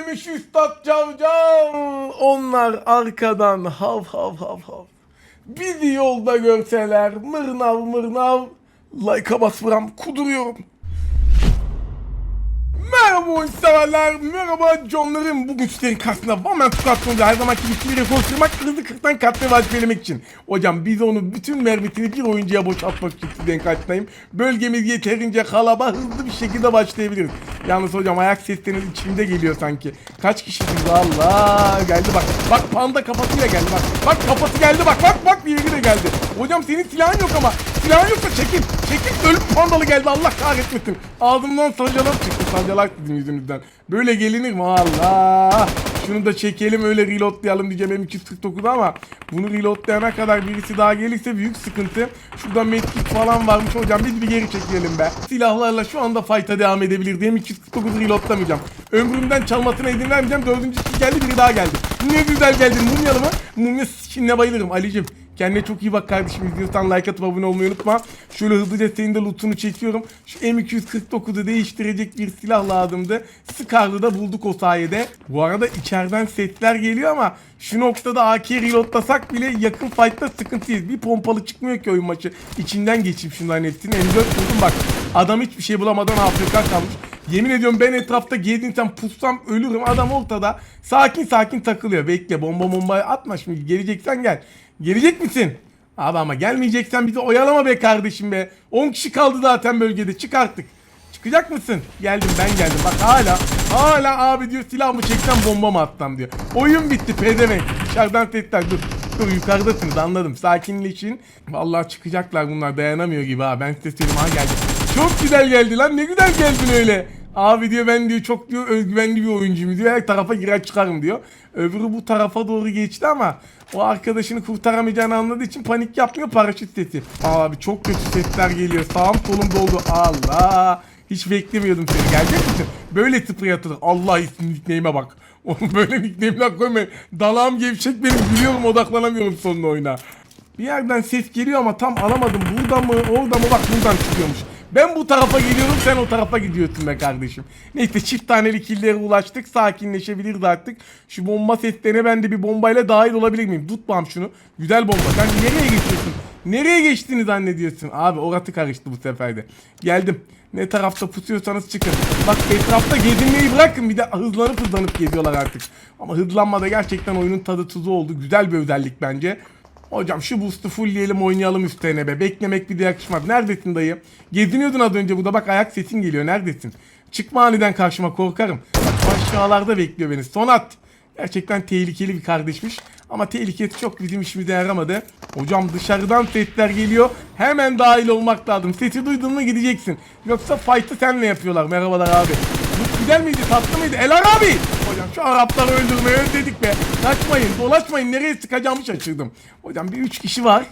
gelmiş Üstad Cavcav. Onlar arkadan hav hav hav hav. Bizi yolda görseler mırnav mırnav. Like'a basmıram kuduruyorum. Merhaba oyun severler, merhaba canlarım. Bugün sizlerin karşısında Vamen Tukasyon'da her zamanki bir rekor kırmak, hızlı 40'tan katlı vazifelemek için. Hocam biz onu bütün mermitini bir oyuncuya boşaltmak için sizlerin karşısındayım. Bölgemiz yeterince kalaba hızlı bir şekilde başlayabiliriz. Yalnız hocam ayak sesleriniz içimde geliyor sanki. Kaç kişisiniz Allah geldi bak. Bak panda kafasıyla geldi bak. Bak kafası geldi bak bak bak bir de geldi. Hocam senin silahın yok ama. Silahın yoksa çekil. Çekil ölüm pandalı geldi Allah kahretmesin. Ağzımdan sancalar çıktı sancalar sizin. Böyle gelinir mi Allah. Şunu da çekelim öyle reloadlayalım diyeceğim M249'da ama bunu reloadlayana kadar birisi daha gelirse büyük sıkıntı. Şurada medkit falan varmış hocam biz bir geri çekelim be. Silahlarla şu anda fight'a devam edebilir diye M249 reloadlamayacağım. Ömrümden çalmasına izin vermeyeceğim. Dördüncü kişi geldi biri daha geldi. Ne güzel geldin mumyalı mı? Mumya skinine bayılırım Ali'cim. Kendine çok iyi bak kardeşim. İzliyorsan like atıp abone olmayı unutma. Şöyle hızlıca senin de lootunu çekiyorum. Şu M249'u değiştirecek bir silah lazımdı. Scar'lı da bulduk o sayede. Bu arada içeriden setler geliyor ama şu noktada AK reloadlasak bile yakın fight'ta sıkıntıyız. Bir pompalı çıkmıyor ki oyun maçı. İçinden geçeyim şunların hepsini. M4 buldum bak. Adam hiçbir şey bulamadan AFK kalmış. Yemin ediyorum ben etrafta gezinsem pussam ölürüm. Adam ortada sakin sakin takılıyor. Bekle bomba bomba atma şimdi. Geleceksen gel. Gelecek misin? Abi ama gelmeyeceksen bizi oyalama be kardeşim be. 10 kişi kaldı zaten bölgede. Çık artık. Çıkacak mısın? Geldim ben geldim. Bak hala hala abi diyor silah mı çeksem bomba mı atsam diyor. Oyun bitti pedemek. Dışarıdan sesler dur. Dur yukarıdasınız anladım. Sakinleşin. Vallahi çıkacaklar bunlar dayanamıyor gibi ha. Ben size söyleyeyim ha geldi. Çok güzel geldi lan ne güzel geldin öyle. Abi diyor ben diyor çok diyor özgüvenli bir oyuncuyum diyor. Her tarafa girer çıkarım diyor. Öbürü bu tarafa doğru geçti ama o arkadaşını kurtaramayacağını anladığı için panik yapmıyor paraşüt sesi. Abi çok kötü sesler geliyor. Sağım solum doldu. Allah. Hiç beklemiyordum seni. Gelecek misin? Böyle sprey atılır. Allah ismi nickname'e bak. Oğlum böyle nickname'ler koyma. Dalağım gevşek benim. Gülüyorum odaklanamıyorum sonuna oyuna. Bir yerden ses geliyor ama tam alamadım. Burada mı orada mı bak buradan çıkıyormuş. Ben bu tarafa geliyorum sen o tarafa gidiyorsun be kardeşim. Neyse çift taneli killere ulaştık. Sakinleşebiliriz artık. Şu bomba seslerine ben de bir bombayla dahil olabilir miyim? Tutmam şunu. Güzel bomba. Sen nereye geçiyorsun? Nereye geçtiğini zannediyorsun? Abi orası karıştı bu sefer de. Geldim. Ne tarafta pusuyorsanız çıkın. Bak etrafta gezinmeyi bırakın. Bir de hızlanıp hızlanıp geziyorlar artık. Ama hızlanmada gerçekten oyunun tadı tuzu oldu. Güzel bir özellik bence. Hocam şu boost'u fullleyelim oynayalım üstüne be. Beklemek bir de yakışmaz. Neredesin dayı? Geziniyordun az önce burada bak ayak sesin geliyor. Neredesin? Çıkma aniden karşıma korkarım. Bak aşağılarda bekliyor beni. Sonat. Gerçekten tehlikeli bir kardeşmiş. Ama tehlikesi çok bizim işimize yaramadı. Hocam dışarıdan sesler geliyor. Hemen dahil olmak lazım. Sesi duydun mu gideceksin. Yoksa fight'ı senle yapıyorlar. Merhabalar abi. Bu güzel miydi? Tatlı mıydı? Elar abi! Şu Arapları öldürmeyi özledik be. Kaçmayın, dolaşmayın. Nereye sıkacağımı şaşırdım. Hocam bir üç kişi var.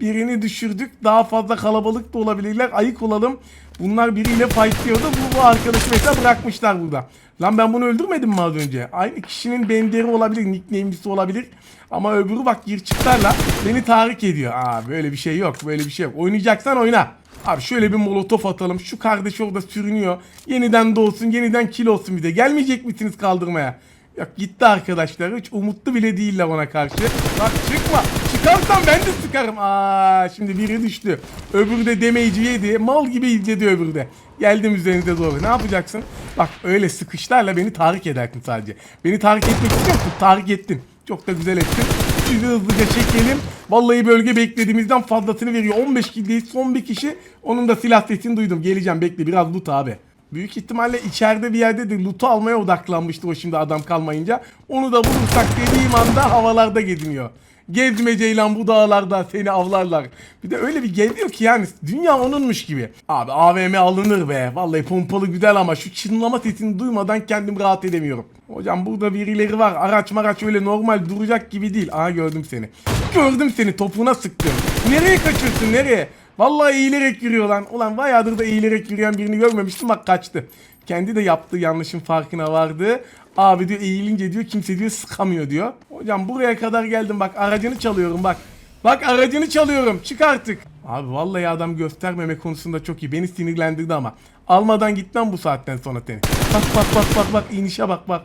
Birini düşürdük. Daha fazla kalabalık da olabilirler. Ayık olalım. Bunlar biriyle fightlıyordu. Bu, bu arkadaşı mesela bırakmışlar burada. Lan ben bunu öldürmedim mi az önce? Aynı kişinin benderi olabilir, nickname'lisi olabilir. Ama öbürü bak gir çıklarla beni tahrik ediyor. Aa böyle bir şey yok, böyle bir şey yok. Oynayacaksan oyna. Abi şöyle bir molotof atalım. Şu kardeş orada sürünüyor. Yeniden doğsun, yeniden kill olsun bir de. Gelmeyecek misiniz kaldırmaya? Yok gitti arkadaşlar. Hiç umutlu bile değiller ona karşı. Bak çıkma. Çıkarsan ben de sıkarım. Aa şimdi biri düştü. Öbürü de demeyici yedi. Mal gibi izledi öbürü de. Geldim üzerinize doğru. Ne yapacaksın? Bak öyle sıkışlarla beni tahrik edersin sadece. Beni tahrik etmek istiyor musun? Tahrik ettin. Çok da güzel ettin. Şimdi hızlıca çekelim. Vallahi bölge beklediğimizden fazlasını veriyor. 15 kildeyiz. Son bir kişi. Onun da silah sesini duydum. Geleceğim bekle biraz loot abi. Büyük ihtimalle içeride bir yerde de loot'u almaya odaklanmıştı o şimdi adam kalmayınca. Onu da bulursak dediğim anda havalarda geziniyor. Gezme Ceylan bu dağlarda seni avlarlar. Bir de öyle bir geziyor ki yani dünya onunmuş gibi. Abi AVM alınır be. Vallahi pompalı güzel ama şu çınlama sesini duymadan kendim rahat edemiyorum. Hocam burada birileri var. Araç maraç öyle normal duracak gibi değil. Aha gördüm seni. Gördüm seni topuğuna sıktım. Nereye kaçıyorsun nereye? Vallahi eğilerek yürüyor lan. Ulan bayağıdır da eğilerek yürüyen birini görmemiştim bak kaçtı. Kendi de yaptığı yanlışın farkına vardı. Abi diyor eğilince diyor kimse diyor sıkamıyor diyor. Hocam buraya kadar geldim bak aracını çalıyorum bak. Bak aracını çalıyorum çık artık. Abi vallahi adam göstermeme konusunda çok iyi. Beni sinirlendirdi ama. Almadan gitmem bu saatten sonra seni. Bak bak bak bak bak inişe bak bak.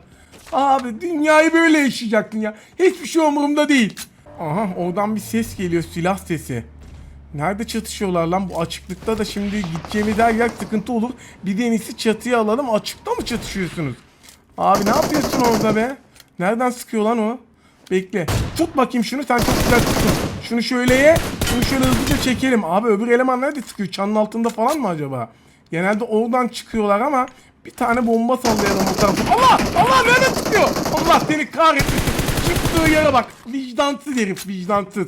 Abi dünyayı böyle yaşayacaktın ya. Hiçbir şey umurumda değil. Aha oradan bir ses geliyor silah sesi. Nerede çatışıyorlar lan bu açıklıkta da şimdi gideceğimiz her yer sıkıntı olur. Bir de en iyisi çatıya alalım açıkta mı çatışıyorsunuz? Abi ne yapıyorsun orada be? Nereden sıkıyor lan o? Bekle. Tut bakayım şunu sen çok güzel tuttun. Şunu şöyle ye. Şunu şöyle hızlıca çekelim. Abi öbür eleman nerede sıkıyor? Çanın altında falan mı acaba? Genelde oradan çıkıyorlar ama bir tane bomba sallayalım o tarafa. Allah! Allah nerede sıkıyor? Allah seni kahretmesin. Çıktığı yere bak. Vicdansız herif vicdansız.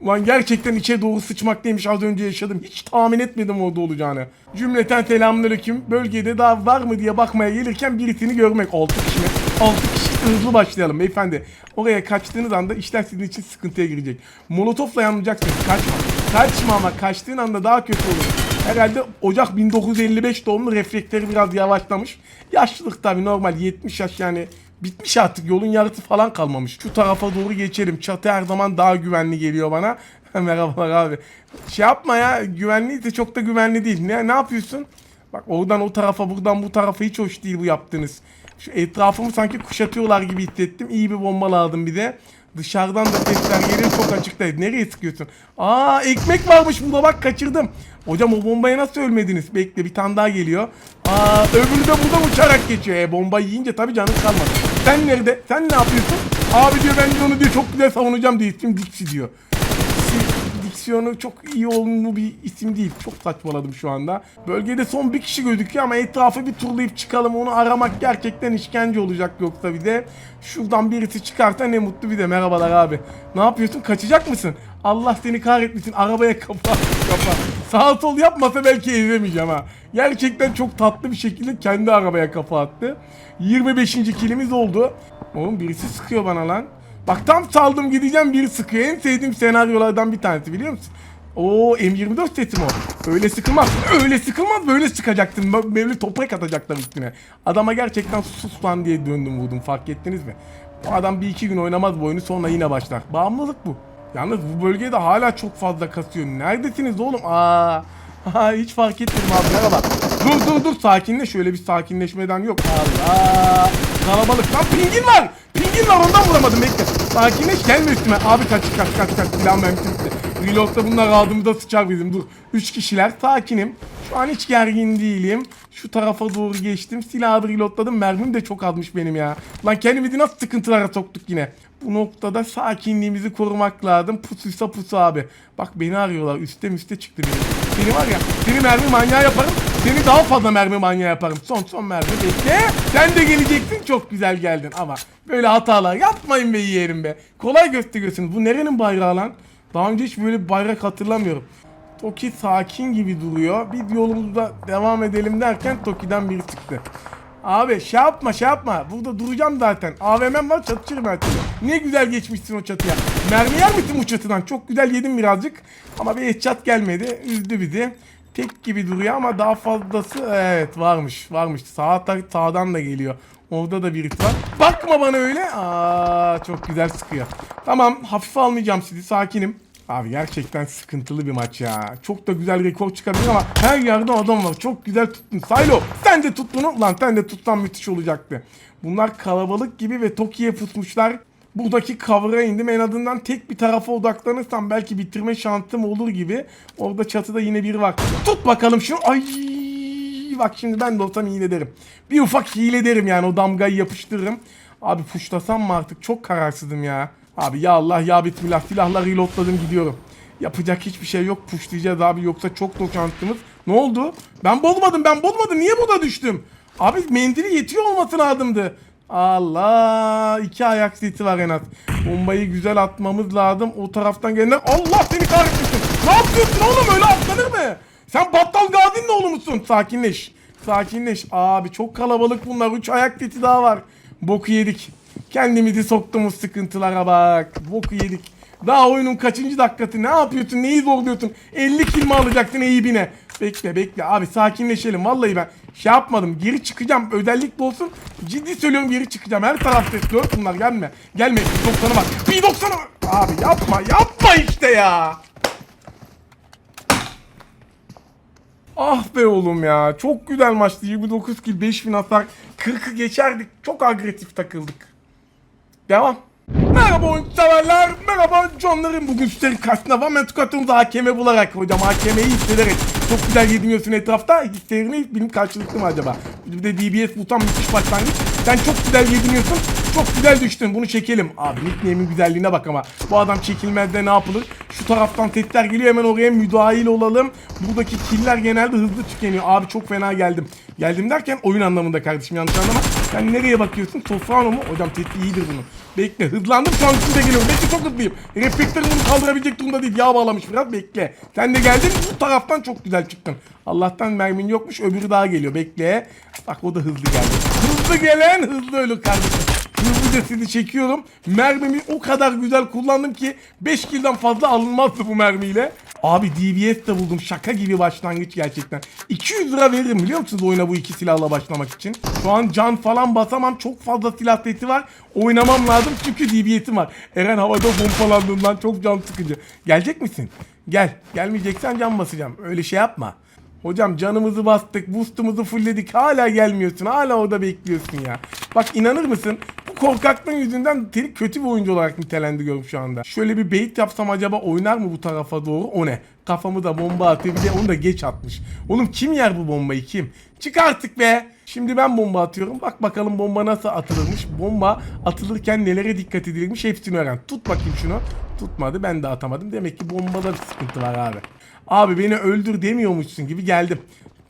Ulan gerçekten içe doğru sıçmak neymiş az önce yaşadım. Hiç tahmin etmedim orada olacağını. Cümleten selamünaleyküm. Bölgede daha var mı diye bakmaya gelirken birisini görmek. 6 kişi mi? 6 kişi hızlı başlayalım beyefendi. Oraya kaçtığınız anda işler sizin için sıkıntıya girecek. Molotofla yanmayacaksınız. Kaçma. Kaçma ama kaçtığın anda daha kötü olur. Herhalde Ocak 1955 doğumlu refleksleri biraz yavaşlamış. Yaşlılık tabii normal 70 yaş yani bitmiş artık yolun yarısı falan kalmamış. Şu tarafa doğru geçelim. Çatı her zaman daha güvenli geliyor bana. Merhabalar abi. Şey yapma ya güvenli de çok da güvenli değil. Ne, ne yapıyorsun? Bak oradan o tarafa buradan bu tarafa hiç hoş değil bu yaptığınız. Şu etrafımı sanki kuşatıyorlar gibi hissettim. İyi bir bomba aldım bir de. Dışarıdan da sesler geliyor çok açıktaydı. Nereye sıkıyorsun? Aa ekmek varmış burada bak kaçırdım. Hocam o bombaya nasıl ölmediniz? Bekle bir tane daha geliyor. Aa öbürü de buradan uçarak geçiyor. E, bombayı yiyince tabii canın kalmadı. Sen nerede? Sen ne yapıyorsun? Abi diyor ben de onu diyor çok güzel savunacağım diyor. İsmim Dixi diyor. Diksiyonu çok iyi olumlu bir isim değil. Çok saçmaladım şu anda. Bölgede son bir kişi gözüküyor ama etrafı bir turlayıp çıkalım. Onu aramak gerçekten işkence olacak yoksa bir de. Şuradan birisi çıkarsa ne mutlu bir de. Merhabalar abi. Ne yapıyorsun? Kaçacak mısın? Allah seni kahretmesin. Arabaya kafa kafa. Sağ sol yapmasa belki ezemeyeceğim ha. Gerçekten çok tatlı bir şekilde kendi arabaya kafa attı. 25. kilimiz oldu. Oğlum birisi sıkıyor bana lan. Bak tam saldım gideceğim biri sıkıyor. En sevdiğim senaryolardan bir tanesi biliyor musun? Oo M24 setim o. Öyle sıkılmaz. Öyle sıkılmaz böyle sıkacaktım. Bak, Böyle toprak atacaklar üstüne. Adama gerçekten sus lan diye döndüm vurdum fark ettiniz mi? Bu adam bir iki gün oynamaz bu oyunu sonra yine başlar. Bağımlılık bu. Yalnız bu bölgede hala çok fazla kasıyor. Neredesiniz oğlum? Aa, hiç fark etmedim abi merhaba. Dur dur dur sakinle şöyle bir sakinleşmeden yok abi. Aa, kalabalık lan pingin var. Pingin var ondan vuramadım bekle. Sakinleş gelme üstüme. Abi kaç kaç kaç kaç silah mermisi bitti. Reload'da bunlar aldığımızda sıçar bizim. Dur. Üç kişiler sakinim. Şu an hiç gergin değilim. Şu tarafa doğru geçtim. Silahı reloadladım. Mermim de çok azmış benim ya. Lan kendimizi nasıl sıkıntılara soktuk yine. Bu noktada sakinliğimizi korumak lazım. Pusuysa pusu abi. Bak beni arıyorlar. Üste üste çıktı benim. Seni var ya. Seni mermi manyağı yaparım. Seni daha fazla mermi manyağı yaparım. Son son mermi bekle. Sen de geleceksin. Çok güzel geldin ama. Böyle hatalar yapmayın be yeğenim be. Kolay gösteriyorsunuz. Bu nerenin bayrağı lan? Daha önce hiç böyle bir bayrak hatırlamıyorum. Toki sakin gibi duruyor. Bir yolumuzda devam edelim derken Toki'den biri çıktı. Abi şey yapma şey yapma. Burada duracağım zaten. AVM'm var çatışırım her. Ne güzel geçmişsin o çatıya. Mermi yer misin bu çatıdan? Çok güzel yedim birazcık. Ama bir headshot gelmedi. Üzdü bizi. Tek gibi duruyor ama daha fazlası evet varmış. Varmış. Sağ sağdan da geliyor. Orada da birisi var. Bakma bana öyle. Aa çok güzel sıkıyor. Tamam hafife almayacağım sizi. Sakinim. Abi gerçekten sıkıntılı bir maç ya. Çok da güzel rekor çıkabilir ama her yerde adam var. Çok güzel tuttun. Silo sen de tut bunu. Lan sen de tutsan müthiş olacaktı. Bunlar kalabalık gibi ve Toki'ye pusmuşlar. Buradaki cover'a indim. En azından tek bir tarafa odaklanırsam belki bitirme şansım olur gibi. Orada çatıda yine biri var. Tut bakalım şunu. Ay bak şimdi ben de olsam hile derim. Bir ufak hile derim yani o damgayı yapıştırırım. Abi puşlasam mı artık? Çok kararsızım ya. Abi ya Allah ya bismillah silahla reloadladım gidiyorum. Yapacak hiçbir şey yok pushlayacağız abi yoksa çok da şansımız. Ne oldu? Ben bozmadım ben bozmadım niye burada düştüm? Abi mendili yetiyor olması lazımdı. Allah iki ayak seti var en az. Bombayı güzel atmamız lazım. O taraftan gelenler Allah seni kahretmesin. Ne yapıyorsun oğlum öyle atlanır mı? Sen Battal Gazi'nin oğlu musun? Sakinleş. Sakinleş. Abi çok kalabalık bunlar. Üç ayak seti daha var. Boku yedik. Kendimizi soktuğumuz sıkıntılara bak. Boku yedik. Daha oyunun kaçıncı dakikası? Ne yapıyorsun? Neyi zorluyorsun? 50 kill mi alacaksın Eyüp'ine? Bekle bekle abi sakinleşelim. Vallahi ben şey yapmadım. Geri çıkacağım. Özellikle olsun. Ciddi söylüyorum geri çıkacağım. Her tarafta dört bunlar. Gelme. Gelme. 90'a bak. Bir 90'a Abi yapma. Yapma işte ya. Ah be oğlum ya. Çok güzel maçtı. 29 kill 5000 hasar. 40'ı geçerdik. Çok agresif takıldık. Devam. Merhaba severler. Merhaba canlarım. Bugün sizlerin karşısında var. Ben tukatımızı hakeme bularak hocam hakemeyi hissederek çok güzel yediniyorsun etrafta. Hislerini benim karşılıklı mı acaba? Bir de DBS butan müthiş başlangıç. Sen çok güzel yediniyorsun. Çok güzel düştün. Bunu çekelim. Abi nickname'in güzelliğine bak ama. Bu adam çekilmez de ne yapılır? Şu taraftan setler geliyor. Hemen oraya müdahil olalım. Buradaki killer genelde hızlı tükeniyor. Abi çok fena geldim. Geldim derken oyun anlamında kardeşim yanlış anlama. Sen nereye bakıyorsun? Sofrano mu? Hocam tepki iyidir bunun. Bekle hızlandım şu an üstünde geliyorum. Bekle çok hızlıyım. Reflektörüm bunu kaldırabilecek durumda değil. Yağ bağlamış biraz bekle. Sen de geldin bu taraftan çok güzel çıktın. Allah'tan mermin yokmuş öbürü daha geliyor. Bekle. Bak o da hızlı geldi. Hızlı gelen hızlı ölür kardeşim. Sizi çekiyorum. Mermimi o kadar güzel kullandım ki 5 kilden fazla alınmazdı bu mermiyle. Abi DBS de buldum. Şaka gibi başlangıç gerçekten. 200 lira veririm biliyor musunuz oyuna bu iki silahla başlamak için. Şu an can falan basamam. Çok fazla silah seti var. Oynamam lazım çünkü DBS'im var. Eren havada pompalandığından çok can sıkıcı. Gelecek misin? Gel. Gelmeyeceksen can basacağım. Öyle şey yapma. Hocam canımızı bastık, boostumuzu fullledik. Hala gelmiyorsun. Hala orada bekliyorsun ya. Bak inanır mısın? Korkaklığın yüzünden seni kötü bir oyuncu olarak nitelendiriyorum şu anda. Şöyle bir bait yapsam acaba oynar mı bu tarafa doğru? O ne? Kafamı da bomba atıyor. Bir de onu da geç atmış. Oğlum kim yer bu bombayı kim? Çık artık be. Şimdi ben bomba atıyorum. Bak bakalım bomba nasıl atılırmış. Bomba atılırken nelere dikkat edilirmiş hepsini öğren. Tut bakayım şunu. Tutmadı ben de atamadım. Demek ki bombada bir sıkıntı var abi. Abi beni öldür demiyormuşsun gibi geldim.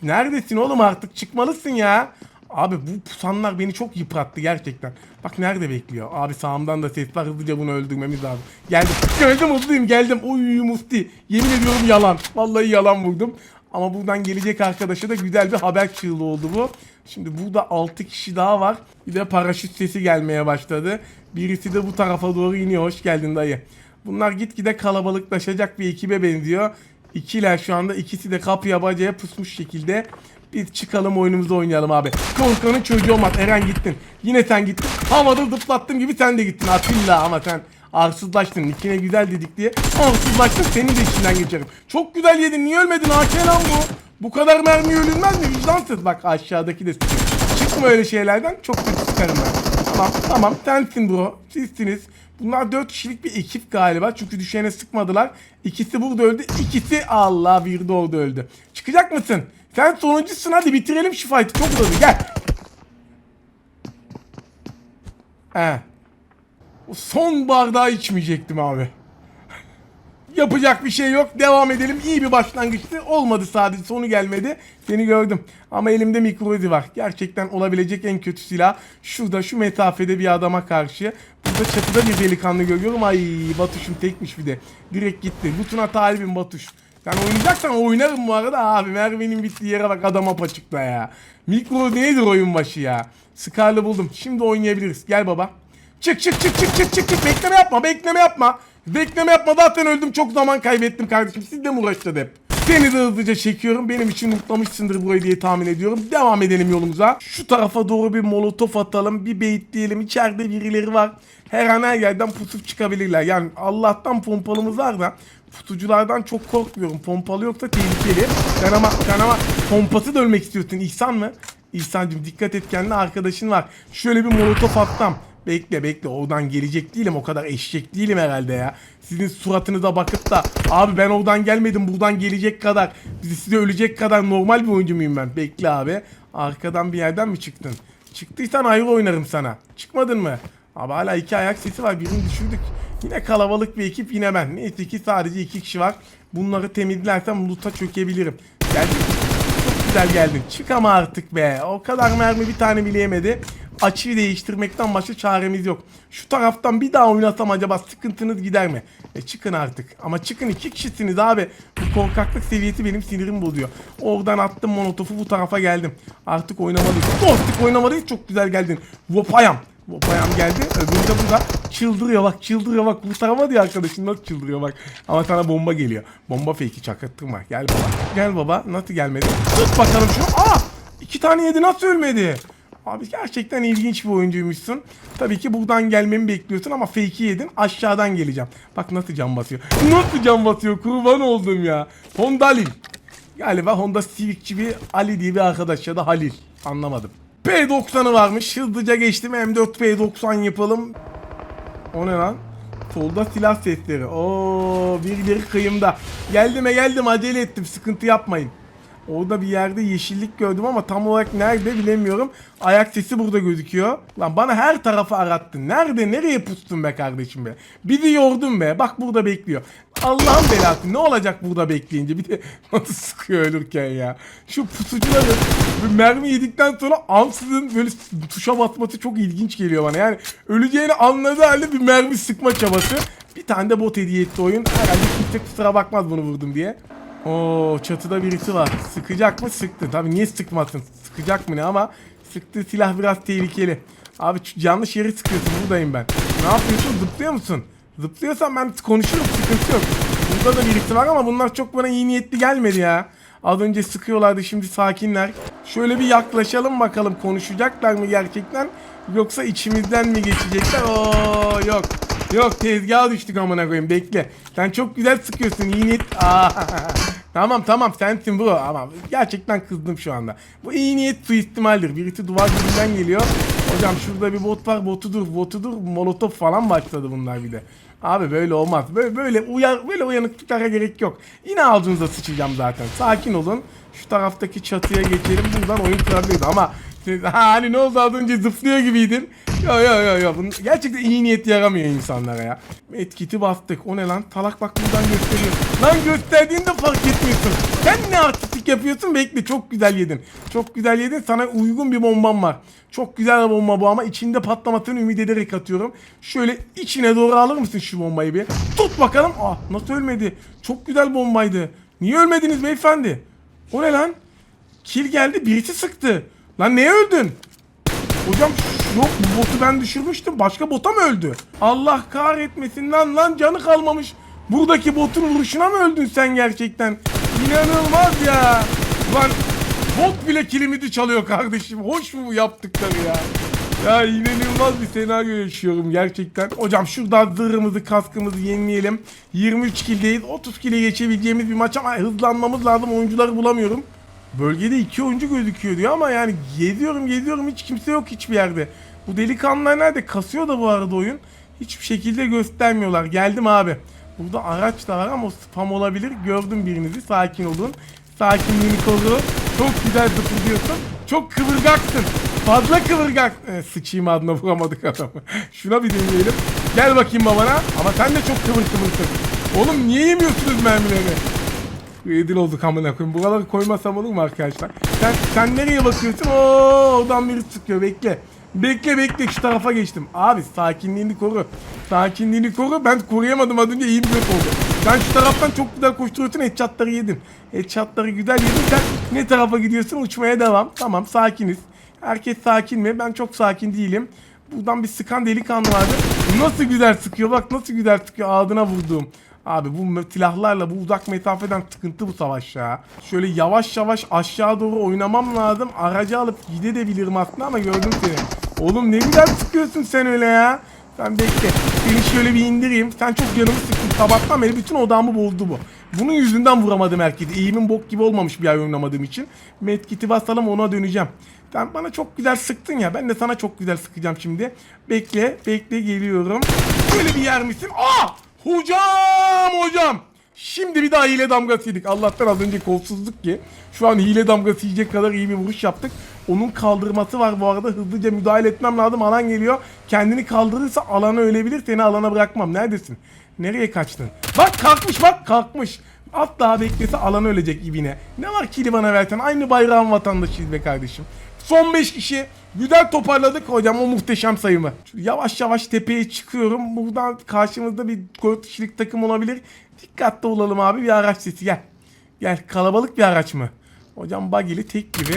Neredesin oğlum artık çıkmalısın ya. Abi bu pusanlar beni çok yıprattı gerçekten. Bak nerede bekliyor. Abi sağımdan da ses var hızlıca bunu öldürmemiz lazım. Geldim. Geldim hızlıyım geldim. Oy Musti. Yemin ediyorum yalan. Vallahi yalan buldum. Ama buradan gelecek arkadaşa da güzel bir haber çığlığı oldu bu. Şimdi burada 6 kişi daha var. Bir de paraşüt sesi gelmeye başladı. Birisi de bu tarafa doğru iniyor. Hoş geldin dayı. Bunlar gitgide kalabalıklaşacak bir ekibe benziyor. İkiler şu anda ikisi de kapıya bacaya pusmuş şekilde. Biz çıkalım oyunumuzu oynayalım abi. Korkanın çocuğu olmaz. Eren gittin. Yine sen gittin. Havada zıplattığım gibi sen de gittin. Atilla ama sen arsızlaştın. İkine güzel dedik diye. Arsızlaştın. Senin de içinden geçerim. Çok güzel yedin. Niye ölmedin? AK lan bu. Bu kadar mermi ölünmez mi? Vicdansız. Bak aşağıdaki de. Çıkma öyle şeylerden. Çok kötü sıkarım ben. Tamam tamam. Sensin bro. Sizsiniz. Bunlar 4 kişilik bir ekip galiba. Çünkü düşene sıkmadılar. İkisi burada öldü. İkisi Allah bir de orada öldü. Çıkacak mısın? Sen sonuncusun hadi bitirelim şu fight'ı. Çok uzadı gel. He. O son bardağı içmeyecektim abi. Yapacak bir şey yok. Devam edelim. İyi bir başlangıçtı. Olmadı sadece. Sonu gelmedi. Seni gördüm. Ama elimde mikro var. Gerçekten olabilecek en kötü silah. Şurada şu mesafede bir adama karşı. Burada çatıda bir delikanlı görüyorum. Ay Batuş'um tekmiş bir de. Direkt gitti. Lutuna talibim Batuş. Sen oynayacaksan oynarım bu arada abi. Merve'nin bittiği yere bak adama paçıkla ya. Mikro nedir oyun başı ya. Scar'lı buldum. Şimdi oynayabiliriz. Gel baba. Çık çık çık çık çık çık çık. Bekleme yapma bekleme yapma. Bekleme yapma zaten öldüm çok zaman kaybettim kardeşim. Siz de mi uğraştınız hep? Seni de hızlıca çekiyorum. Benim için mutlamışsındır burayı diye tahmin ediyorum. Devam edelim yolumuza. Şu tarafa doğru bir molotof atalım. Bir bait diyelim. İçeride birileri var. Her an her yerden pusup çıkabilirler. Yani Allah'tan pompalımız var da putuculardan çok korkmuyorum. Pompalı yoksa tehlikeli. Sen ama, sen ama pompası da ölmek istiyorsun. İhsan mı? İhsan'cım dikkat et kendine arkadaşın var. Şöyle bir molotof attam. Bekle bekle oradan gelecek değilim o kadar eşek değilim herhalde ya. Sizin suratınıza bakıp da abi ben oradan gelmedim buradan gelecek kadar size ölecek kadar normal bir oyuncu muyum ben? Bekle abi. Arkadan bir yerden mi çıktın? Çıktıysan ayrı oynarım sana. Çıkmadın mı? Abi hala iki ayak sesi var birini düşürdük. Yine kalabalık bir ekip yine ben. Neyse ki sadece iki kişi var. Bunları temizlersem loot'a çökebilirim. Geldik. Çok güzel geldin. Çık ama artık be. O kadar mermi bir tane bile yemedi. Açıyı değiştirmekten başka çaremiz yok. Şu taraftan bir daha oynasam acaba sıkıntınız gider mi? E çıkın artık. Ama çıkın iki kişisiniz abi. Bu korkaklık seviyesi benim sinirimi bozuyor. Oradan attım monotofu bu tarafa geldim. Artık oynamalıyız. Artık oynamalıyız. Çok güzel geldin. Vopayam. Vopayam geldi. Öbürü de burada. Çıldırıyor bak çıldırıyor bak. Kurtaramadı ya arkadaşım nasıl çıldırıyor bak. Ama sana bomba geliyor. Bomba fake'i çakattırma. Gel baba. Gel baba. Nasıl gelmedi? Tut bakalım şunu. Aa! İki tane yedi nasıl ölmedi? Abi gerçekten ilginç bir oyuncuymuşsun. Tabii ki buradan gelmemi bekliyorsun ama fake'i yedin. Aşağıdan geleceğim. Bak nasıl cam basıyor. Nasıl cam basıyor? Kurban oldum ya. Hondalil. Galiba Honda Civic'çi bir Ali diye bir arkadaş ya da Halil. Anlamadım. P90'ı varmış. Hızlıca geçtim. M4 P90 yapalım. O ne lan? Solda silah sesleri. Oo, birileri kıyımda. Geldim e geldim acele ettim. Sıkıntı yapmayın. Orada bir yerde yeşillik gördüm ama tam olarak nerede bilemiyorum. Ayak sesi burada gözüküyor. Lan bana her tarafı arattın. Nerede nereye pustun be kardeşim be. Bizi yordun be. Bak burada bekliyor. Allah'ın belası. Ne olacak burada bekleyince? Bir de nasıl sıkıyor ölürken ya. Şu pusucuları mermi yedikten sonra ansızın böyle tuşa basması çok ilginç geliyor bana. Yani öleceğini anladığı halde bir mermi sıkma çabası. Bir tane de bot hediye etti oyun. Herhalde kimse kusura bakmaz bunu vurdum diye. Oo çatıda birisi var. Sıkacak mı? Sıktı. Tabii niye sıkmasın? Sıkacak mı ne ama sıktığı silah biraz tehlikeli. Abi yanlış yere sıkıyorsun. Buradayım ben. Ne yapıyorsun? Zıplıyor musun? Zıplıyorsan ben konuşurum. Sıkıntı yok. Burada da birisi var ama bunlar çok bana iyi niyetli gelmedi ya. Az önce sıkıyorlardı şimdi sakinler. Şöyle bir yaklaşalım bakalım konuşacaklar mı gerçekten yoksa içimizden mi geçecekler? Oo yok. Yok tezgaha düştük amına koyayım bekle. Sen çok güzel sıkıyorsun iyi niyet. Aa, tamam tamam sensin bu ama gerçekten kızdım şu anda. Bu iyi niyet suistimaldir. Birisi duvar dibinden geliyor. Hocam şurada bir bot var botudur botudur molotof falan başladı bunlar bir de. Abi böyle olmaz. Böyle böyle uyar böyle uyanıklıklara gerek yok. Yine ağzınıza sıçacağım zaten. Sakin olun. Şu taraftaki çatıya geçelim. Buradan oyun kurabiliriz ama siz- ha, hani ne oldu az önce zıplıyor gibiydin. Yo yo yo yo. Bunun gerçekten iyi niyet yaramıyor insanlara ya. Etkiti bastık. O ne lan? Talak bak buradan gösteriyor. Lan gösterdiğinde fark etmiyorsun. Sen ne artistik yapıyorsun? Bekle çok güzel yedin. Çok güzel yedin. Sana uygun bir bombam var. Çok güzel bir bomba bu ama içinde patlamasını ümit ederek atıyorum. Şöyle içine doğru alır mısın şu bombayı bir? Tut bakalım. Ah nasıl ölmedi? Çok güzel bombaydı. Niye ölmediniz beyefendi? O ne lan? Kill geldi birisi sıktı. Lan neye öldün? Hocam yok bu botu ben düşürmüştüm. Başka bota mı öldü? Allah kahretmesin lan lan canı kalmamış. Buradaki botun vuruşuna mı öldün sen gerçekten? İnanılmaz ya. Lan bot bile kilimidi çalıyor kardeşim. Hoş mu bu yaptıkları ya? Ya inanılmaz bir senaryo yaşıyorum gerçekten. Hocam şuradan zırhımızı kaskımızı yenileyelim. 23 kildeyiz. 30 kile geçebileceğimiz bir maç ama hızlanmamız lazım. Oyuncuları bulamıyorum. Bölgede iki oyuncu gözüküyor diyor ama yani geziyorum geziyorum hiç kimse yok hiçbir yerde. Bu delikanlılar nerede? Kasıyor da bu arada oyun. Hiçbir şekilde göstermiyorlar. Geldim abi. Burada araç da var ama spam olabilir. Gördüm birinizi. Sakin olun. Sakinliğini koru. Çok güzel zıplıyorsun. Çok kıvırgaksın. Fazla kıvırgak. Ee, sıçayım adına vuramadık adamı. Şuna bir deneyelim. Gel bakayım babana. Ama sen de çok kıvır kıvırsın. Oğlum niye yemiyorsunuz mermileri? Edil olduk amına koyayım. Buraları koymasam olur mu arkadaşlar? Sen, sen nereye bakıyorsun? Oo, oradan biri sıkıyor. Bekle. Bekle bekle şu tarafa geçtim. Abi sakinliğini koru. Sakinliğini koru. Ben koruyamadım az önce iyi bir göt oldu. Sen şu taraftan çok güzel koşturuyorsun. Headshot'ları yedin. Headshot'ları güzel yedin. Sen ne tarafa gidiyorsun? Uçmaya devam. Tamam sakiniz. Herkes sakin mi? Ben çok sakin değilim. Buradan bir sıkan delikanlı vardı. Nasıl güzel sıkıyor bak nasıl güzel sıkıyor ağzına vurduğum. Abi bu silahlarla bu uzak mesafeden sıkıntı bu savaş ya. Şöyle yavaş yavaş aşağı doğru oynamam lazım. Aracı alıp gidebilirim aslında ama gördüm seni. Oğlum ne güzel sıkıyorsun sen öyle ya. Sen bekle. Seni şöyle bir indireyim. Sen çok canımı sıktın. Sabahtan beri bütün odamı bozdu bu. Bunun yüzünden vuramadım herkesi. Eğimin bok gibi olmamış bir ay oynamadığım için. Medkit'i basalım ona döneceğim. Sen bana çok güzel sıktın ya. Ben de sana çok güzel sıkacağım şimdi. Bekle. Bekle geliyorum. Böyle bir yer misin? Aa! Hocam hocam. Şimdi bir daha hile damgası yedik. Allah'tan az önce kolsuzluk ki. Şu an hile damgası yiyecek kadar iyi bir vuruş yaptık. Onun kaldırması var bu arada. Hızlıca müdahale etmem lazım. Alan geliyor. Kendini kaldırırsa alana ölebilir. Seni alana bırakmam. Neredesin? Nereye kaçtın? Bak kalkmış bak kalkmış. At daha beklese alan ölecek ibine. Ne var ki bana versen aynı bayrağın vatandaşıyız be kardeşim. Son 5 kişi. Güzel toparladık hocam o muhteşem sayımı. Yavaş yavaş tepeye çıkıyorum. Buradan karşımızda bir 4 kişilik takım olabilir. Dikkatli olalım abi bir araç sesi gel. Gel kalabalık bir araç mı? Hocam bagili tek gibi.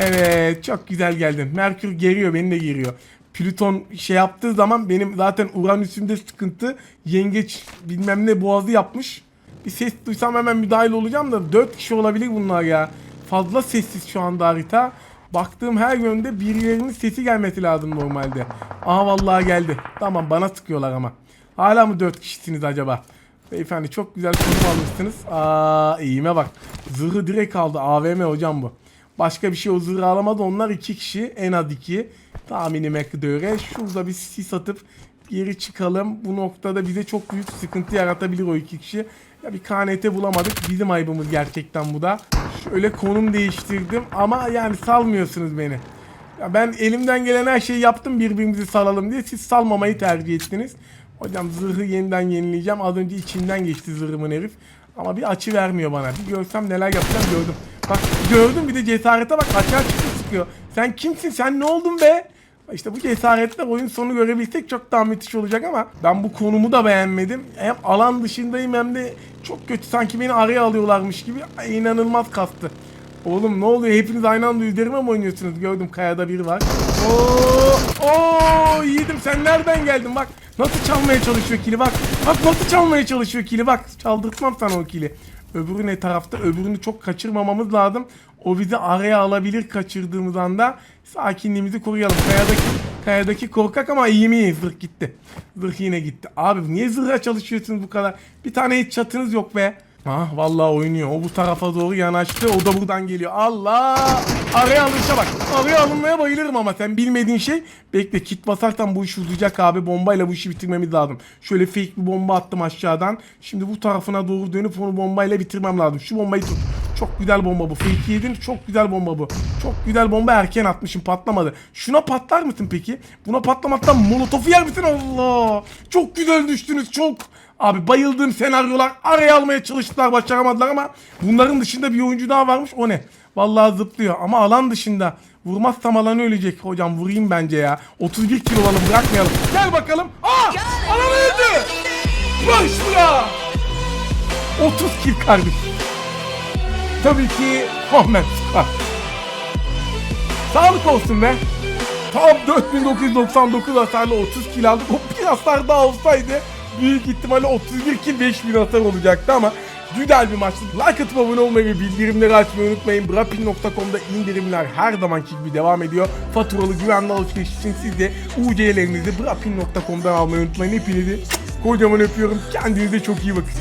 Evet çok güzel geldin. Merkür geriyor beni de geriyor. Plüton şey yaptığı zaman benim zaten Uranüs'ümde sıkıntı. Yengeç bilmem ne boğazı yapmış. Bir ses duysam hemen müdahil olacağım da 4 kişi olabilir bunlar ya. Fazla sessiz şu anda harita. Baktığım her yönde birilerinin sesi gelmesi lazım normalde. Aha vallahi geldi. Tamam bana sıkıyorlar ama. Hala mı 4 kişisiniz acaba? Beyefendi çok güzel konum almışsınız. Aa iyime bak. Zırhı direkt aldı. AVM hocam bu. Başka bir şey o zırhı alamadı. Onlar iki kişi. En az iki. Tahminime göre. Şurada bir sis atıp geri çıkalım. Bu noktada bize çok büyük sıkıntı yaratabilir o iki kişi. Ya bir KNT bulamadık. Bizim ayıbımız gerçekten bu da. Şöyle konum değiştirdim ama yani salmıyorsunuz beni. Ya ben elimden gelen her şeyi yaptım birbirimizi salalım diye. Siz salmamayı tercih ettiniz. Hocam zırhı yeniden yenileyeceğim. Az önce içinden geçti zırhımın herif. Ama bir açı vermiyor bana. Bir görsem neler yapacağım gördüm. Bak gördüm bir de cesarete bak açığa çıktı sıkıyor. Sen kimsin sen ne oldun be? İşte bu cesaretle oyun sonu görebilsek çok daha müthiş olacak ama ben bu konumu da beğenmedim. Hem alan dışındayım hem de çok kötü sanki beni araya alıyorlarmış gibi inanılmaz kastı. Oğlum ne oluyor? Hepiniz aynı anda üzerime mi oynuyorsunuz? Gördüm kayada biri var. Oo, oo yiğidim sen nereden geldin? Bak nasıl çalmaya çalışıyor kili bak. Bak nasıl çalmaya çalışıyor kili bak. Çaldırtmam sana o kili. Öbürü ne tarafta? Öbürünü çok kaçırmamamız lazım. O bizi araya alabilir kaçırdığımız anda. Sakinliğimizi koruyalım. Kayadaki, kayadaki korkak ama iyi mi? Zırh gitti. Zırh yine gitti. Abi niye zırha çalışıyorsunuz bu kadar? Bir tane hiç çatınız yok be. Ha vallahi oynuyor. O bu tarafa doğru yanaştı. O da buradan geliyor. Allah! Araya alışa bak. Araya alınmaya bayılırım ama sen bilmediğin şey. Bekle kit basarsan bu iş uzayacak abi. Bombayla bu işi bitirmemiz lazım. Şöyle fake bir bomba attım aşağıdan. Şimdi bu tarafına doğru dönüp onu bombayla bitirmem lazım. Şu bombayı tut. Çok güzel bomba bu. Fake yedin. Çok güzel bomba bu. Çok güzel bomba erken atmışım patlamadı. Şuna patlar mısın peki? Buna patlamaktan molotofu yer misin? Allah! Çok güzel düştünüz çok. Abi bayıldığım senaryolar araya almaya çalıştılar başaramadılar ama bunların dışında bir oyuncu daha varmış o ne? Vallahi zıplıyor ama alan dışında vurmazsam alan ölecek hocam vurayım bence ya. 31 kilo alalım bırakmayalım. Gel bakalım. Aa! Alan öldü. Boş bura. 30 kill kardeş. Tabii ki Ahmet Sıkar. Sağlık olsun be. Tam 4999 hasarlı 30 kill aldık. O bir hasar daha olsaydı büyük ihtimalle 31 kill 5000 hasar olacaktı ama güzel bir maçtı. Like atıp abone olmayı ve bildirimleri açmayı unutmayın. Brapin.com'da indirimler her zamanki gibi devam ediyor. Faturalı güvenli alışveriş için siz de UC'lerinizi Brapin.com'dan almayı unutmayın. Hepinizi kocaman öpüyorum. Kendinize çok iyi bakın.